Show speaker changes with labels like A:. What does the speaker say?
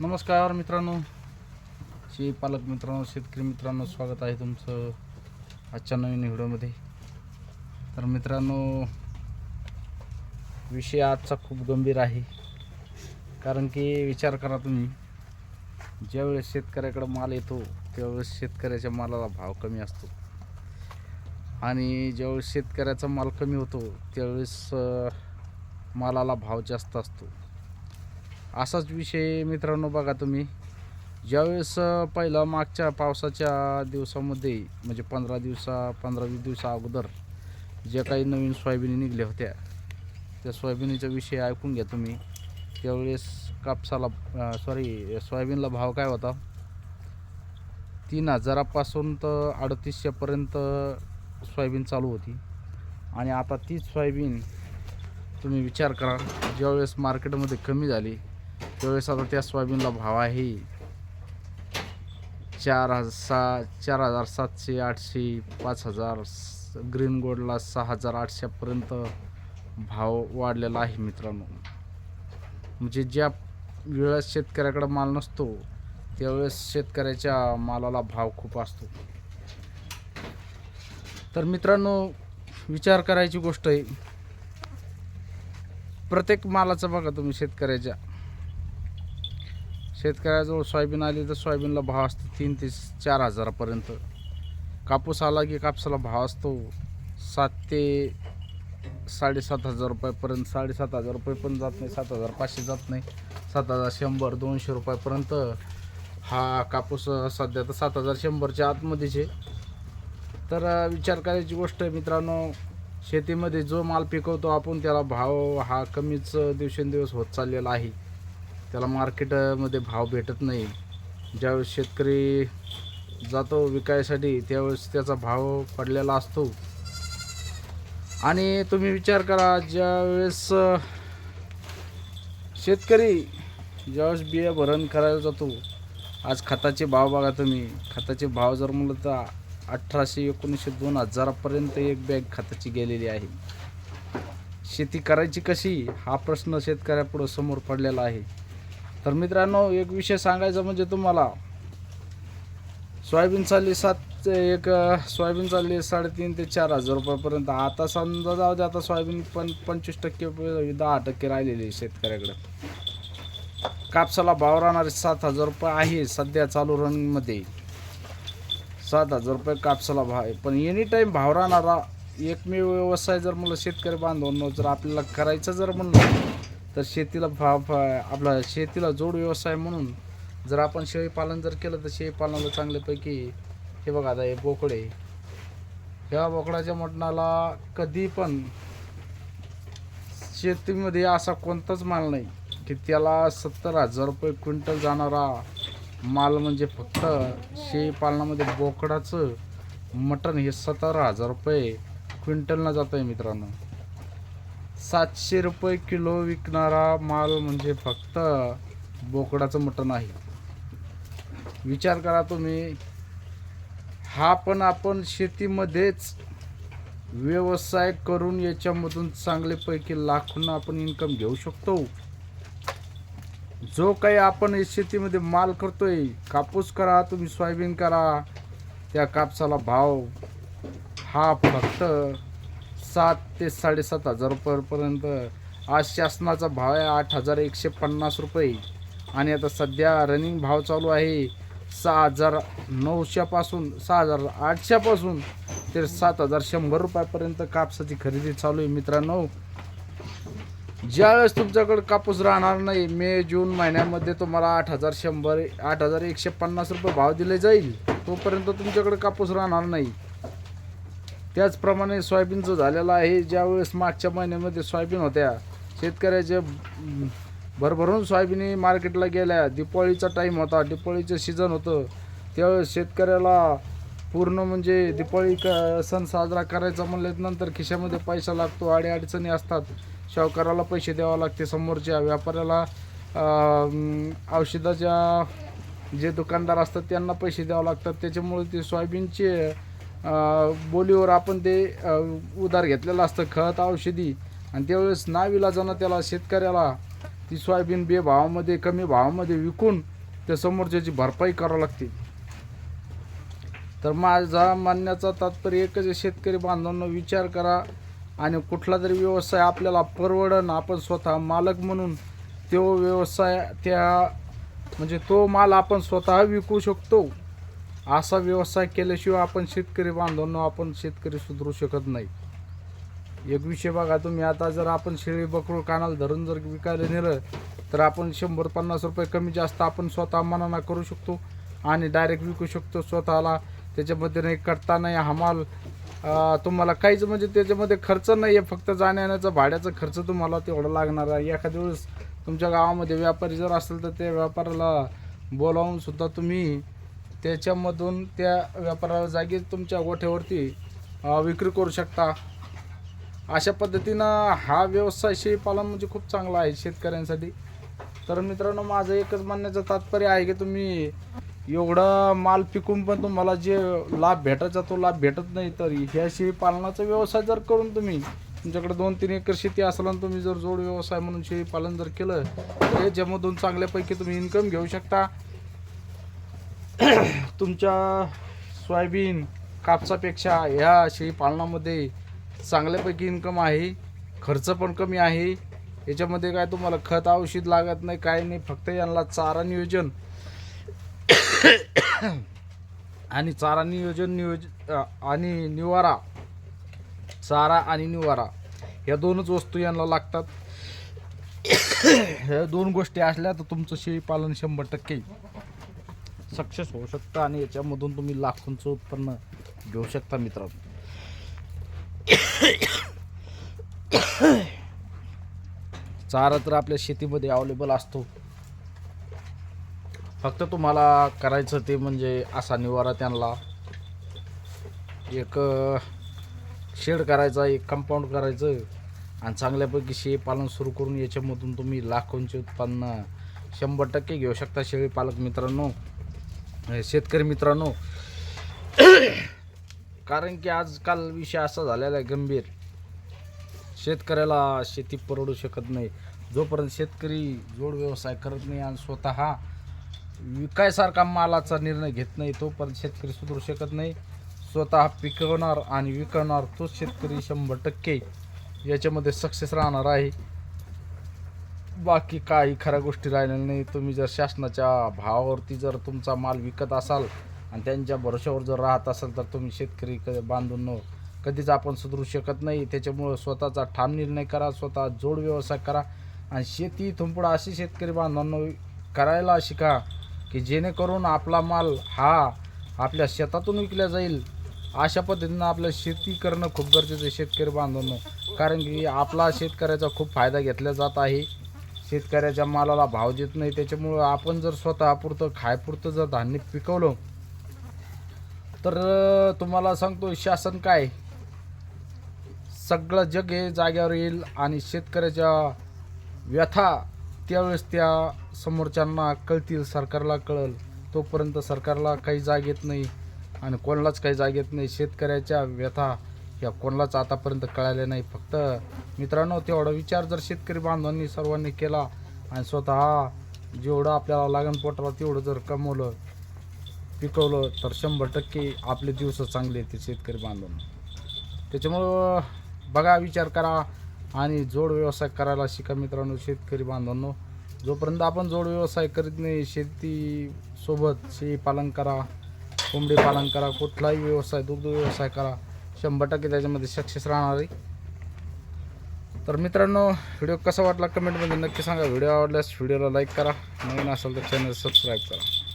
A: नमस्कार मित्रांनो. शेळी पालक मित्रांनो शेतकरी मित्रांनो स्वागत आहे तुमचं आजच्या नवीन व्हिडिओमध्ये. तर मित्रांनो विषय आजचा खूप गंभीर आहे. कारण की विचार करा तुम्ही ज्यावेळेस शेतकऱ्याकडे माल येतो त्यावेळेस शेतकऱ्याच्या मालाला भाव कमी असतो. आणि ज्यावेळेस शेतकऱ्याचा माल कमी होतो त्यावेळेस मालाला भाव जास्त असतो. असाच विषय मित्रांनो बघा तुम्ही. ज्यावेळेस पहिला मागच्या पावसाच्या दिवसामध्ये म्हणजे पंधरा दिवसा पंधरा वीस दिवसा अगोदर ज्या काही नवीन सोयाबिनी निघल्या होत्या त्या सोयाबिनीचा विषय ऐकून घ्या तुम्ही. त्यावेळेस कापसाला सॉरी सोयाबीनला भाव काय होता? तीन हजारापासून तर अडतीसशेपर्यंत सोयाबीन चालू होती. आणि आता तीच सोयाबीन तुम्ही विचार करा ज्यावेळेस मार्केटमध्ये कमी झाली त्यावेळेस आता त्या सोयाबीनला भाव आहे चार हजार चार हजार सातशे आठशे पाच हजार ग्रीन गोल्डला सहा हजार आठशेपर्यंत भाव वाढलेला आहे मित्रांनो. म्हणजे ज्या वेळेस शेतकऱ्याकडे माल नसतो त्यावेळेस शेतकऱ्याच्या मालाला भाव खूप असतो. तर मित्रांनो विचार करायची गोष्ट आहे. प्रत्येक मालाचं बघा तुम्ही शेतकऱ्याच्या. शेतकऱ्याजवळ सोयाबीन आली तर सोयाबीनला भाव असतो तीन ते चार हजारापर्यंत. कापूस आला की कापसाला भाव असतो सात ते साडेसात हजार रुपयापर्यंत. साडेसात हजार रुपये पण जात नाही सात हजार पाचशे जात नाही. सात हजार शंभर दोनशे रुपयापर्यंत हा कापूस सध्या तर सात हजार शंभरच्या आतमध्येच आहे. तर विचार करायची गोष्ट आहे मित्रांनो शेतीमध्ये जो माल पिकवतो आपण त्याला भाव हा कमीच दिवसेंदिवस होत चाललेला आहे. त्याला मार्केटमध्ये भाव भेटत नाही. ज्यावेळेस शेतकरी जातो विकायसाठी त्यावेळेस त्याचा भाव पडलेला असतो. आणि तुम्ही विचार करा ज्यावेळेस शेतकरी ज्यावेळेस बिया भरण करायला जातो आज खताचे भाव बघा तुम्ही. खताचे भाव जर म्हणलं तर अठराशे एकोणीसशे दोन हजारापर्यंत एक बॅग खताची गेलेली आहे. शेती करायची कशी? हा प्रश्न शेतकऱ्यापुढं समोर पडलेला आहे. तर मित्रांनो एक विषय सांगायचा म्हणजे तुम्हाला. सोयाबीन चालली सात एक सोयाबीन चालली साडेतीन ते चार हजार रुपयापर्यंत. आता समजा जाऊ दे आता सोयाबीन पण पंचवीस टक्के दहा टक्के राहिलेली आहे शेतकऱ्याकडे. कापसाला भाव राहणारे सात हजार रुपये आहे सध्या चालू रनमध्ये. सात हजार रुपये कापसाला भाव आहे. पण एनी टाईम भाव राहणारा एकमेव व्यवसाय जर म्हणलं शेतकरी बांधवांनो जर आपल्याला करायचं जर म्हणलं तर शेतीला फा भा- आपला शेतीला जोड व्यवसाय म्हणून जर आपण शेळीपालन जर केलं तर शेळीपालनाला चांगल्यापैकी हे बघा आता हे बोकडे ह्या बोकडाच्या मटणाला कधी पण शेतीमध्ये असा कोणताच माल नाही की त्याला सत्तर हजार रुपये क्विंटल जाणारा माल म्हणजे फक्त शेळीपालनामध्ये बोकडाचं मटण हे सतरा हजार रुपये क्विंटलनं जातं आहे मित्रांनो. सातशे रुपये किलो विकणारा माल म्हणजे फक्त बोकडाचं मटण आहे. विचार करा तुम्ही. हा पण आपण शेतीमध्येच व्यवसाय करून याच्यामधून चांगल्यापैकी लाखोंना आपण इन्कम घेऊ शकतो. जो काही आपण शेतीमध्ये माल करतोय कापूस करा तुम्ही सोयाबीन करा त्या कापसाला भाव हा फक्त सात ते साडेसात हजार रुपयापर्यंत. आज शासनाचा भाव आहे आठ हजार एकशे पन्नास रुपये. आणि आता सध्या रनिंग भाव चालू आहे सहा हजार नऊशेपासून सहा हजार आठशेपासून ते सात हजार शंभर रुपयापर्यंत कापसाची खरेदी चालू आहे मित्रांनो. ज्यावेळेस तुमच्याकडे कापूस राहणार नाही मे जून महिन्यामध्ये तुम्हाला आठ हजार शंभर आठ हजार एकशे पन्नास रुपये भाव दिले जाईल. तोपर्यंत तुमच्याकडे कापूस राहणार नाही. त्याचप्रमाणे सोयाबीनचं झालेलं आहे ज्यावेळेस मागच्या महिन्यामध्ये सोयाबीन होत्या शेतकऱ्याचे भरभरून सोयाबीन मार्केटला गेल्या. दिपाळीचा टाईम होता दिपाळीचं सीझन होतं. त्यावेळेस शेतकऱ्याला पूर्ण म्हणजे दिपाळी क सण साजरा करायचा म्हणल्यानंतर खिशामध्ये पैसा लागतो अडीअडचणी असतात. शावकाराला पैसे द्यावे लागते समोरच्या व्यापाऱ्याला. औषधाच्या जे दुकानदार असतात त्यांना पैसे द्यावे लागतात. त्याच्यामुळे ते सोयाबीनचे बोलीवर आपण ते उधार घेतलेलं असतं खत औषधी. आणि त्यावेळेस नाविलाजानं त्याला शेतकऱ्याला ती सोयाबीन बे भावामध्ये कमी भावामध्ये विकून त्या समोरच्याची भरपाई करावी लागते. तर माझा म्हणण्याचा तात्पर्य एकच आहे, शेतकरी बांधवांना विचार करा. आणि कुठला तरी व्यवसाय आपल्याला परवडन आपण स्वतः मालक म्हणून तो व्यवसाय त्या म्हणजे तो माल आपण स्वतः विकू शकतो. असा व्यवसाय केल्याशिवाय आपण शेतकरी बांधवांना आपण शेतकरी सुधरू शकत नाही. एक विषय बघा तुम्ही आता जर आपण शेळी बकरूळ कानाला धरून जर विकायला नेलं तर आपण शंभर पन्नास रुपये कमी जास्त आपण स्वतः मनाना करू शकतो आणि डायरेक्ट विकू शकतो स्वतःला. त्याच्यामध्ये नाही कटता नाही हमाल तुम्हाला काहीच म्हणजे त्याच्यामध्ये खर्च नाही आहे फक्त जाण्याचा भाड्याचा खर्च तुम्हाला तेवढा लागणार आहे. एखाद्या वेळेस तुमच्या गावामध्ये व्यापारी जर असेल तर त्या व्यापाऱ्याला बोलावून सुद्धा तुम्ही त्याच्यामधून त्या व्यापाराला जागीच तुमच्या गोठ्यावरती विक्री करू शकता. अशा पद्धतीनं हा व्यवसाय शेळीपालन म्हणजे खूप चांगला आहे शेतकऱ्यांसाठी. तर मित्रांनो माझं एकच म्हणण्याचं तात्पर्य आहे की तुम्ही एवढा माल पिकून पण तुम्हाला जे लाभ भेटायचा तो लाभ भेटत नाही तर ह्या शेळीपालनाचा व्यवसाय जर करून तुम्ही तुमच्याकडे दोन तीन एकर शेती असला आणि तुम्ही जर जोड व्यवसाय म्हणून शेळीपालन जर केलं तर याच्यामधून चांगल्यापैकी तुम्ही इन्कम घेऊ शकता. तुमच्या सोयाबीन कापसापेक्षा ह्या शेळीपालनामध्ये चांगल्यापैकी इन्कम आहे खर्च पण कमी आहे. याच्यामध्ये काय तुम्हाला खत औषध लागत नाही काय नाही फक्त यांना चारा नियोजन. आणि चारा नियोजन नियोज आणि निवारा. चारा आणि निवारा. या दोनच वस्तू यांना लागतात. ह्या दोन गोष्टी असल्या तर तुमचं शेळीपालन शंभर टक्के. सक्सेस होऊ शकतं आणि याच्यामधून तुम्ही लाखोंचं उत्पन्न घेऊ शकता मित्रांनो. चारा तर आपल्या शेतीमध्ये अवेलेबल असतो. फक्त तुम्हाला करायचं ते म्हणजे असा निवारा त्यांना. एक शेड करायचा एक कंपाऊंड करायचं आणि चांगल्यापैकी शेळीपालन सुरू करून याच्यामधून तुम्ही लाखोंचे उत्पन्न शंभर टक्के घेऊ शकता शेळीपालक मित्रांनो. शेतकरी मित्रांनो कारण की आजकाल विषय असा झालेला आहे गंभीर. शेतकऱ्याला शेती परवडू शकत नाही. जोपर्यंत शेतकरी जोड व्यवसाय करत नाही आणि स्वतः विकायसारखा मालाचा निर्णय घेत नाही तोपर्यंत शेतकरी सुधरू शकत नाही. स्वतः पिकवणार आणि विकवणार तोच शेतकरी शंभर टक्के याच्यामध्ये सक्सेस राहणार आहे. बाकी काही खऱ्या गोष्टी राहिलेल्या नाही. तुम्ही जर शासनाच्या भावावरती जर तुमचा माल विकत असाल आणि त्यांच्या भरोश्यावर जर राहत असाल तर तुम्ही शेतकरी क बांधून कधीच आपण सुधरू शकत नाही. त्याच्यामुळं स्वतःचा ठाम निर्णय करा स्वतः जोड व्यवसाय करा आणि शेती इथून अशी शेतकरी बांधवांना करायला शिका की जेणेकरून आपला माल हा आपल्या शेतातून विकला जाईल. अशा पद्धतीनं आपलं शेती करणं खूप गरजेचं आहे शेतकरी बांधवांनो. कारण की आपला शेतकऱ्याचा खूप फायदा घेतला जात आहे. शेतकऱ्याच्या मालाला भाव देत नाही. त्याच्यामुळं आपण जर स्वतः पुरतं खायपुरतं जर धान्य पिकवलं तर तुम्हाला सांगतो शासन काय? सगळं जग हे जाग्यावर येईल आणि शेतकऱ्याच्या व्यथा त्यावेळेस त्या समोरच्यांना कळतील सरकारला कळल. तोपर्यंत सरकारला काही जाग येत नाही आणि कोणालाच काही जाग येत नाही. शेतकऱ्याच्या व्यथा या कोणालाच आतापर्यंत कळाल्या नाही. फक्त मित्रांनो तेवढा विचार जर शेतकरी बांधवांनी सर्वांनी केला आणि स्वतः जेवढं आपल्याला लागण पोटाला तेवढं जर कमवलं पिकवलं तर शंभर टक्के आपले दिवस चांगले येतील शेतकरी बांधवांना. त्याच्यामुळं बघा विचार करा आणि जोड व्यवसाय करायला शिका मित्रांनो शेतकरी बांधवांनो. जोपर्यंत आपण जोड व्यवसाय करीत नाही शेतीसोबत शेळी पालन करा कोंबडी पालन करा कुठलाही व्यवसाय दुग्ध व्यवसाय करा शंभर टक्के त्याच्यामध्ये सक्सेस राहणार. आहे तर मित्रांनो व्हिडिओ कसा वाटला कमेंटमध्ये नक्की सांगा. व्हिडिओ आवडल्यास व्हिडिओला लाईक करा. नवीन असेल तर चॅनल सबस्क्राईब करा.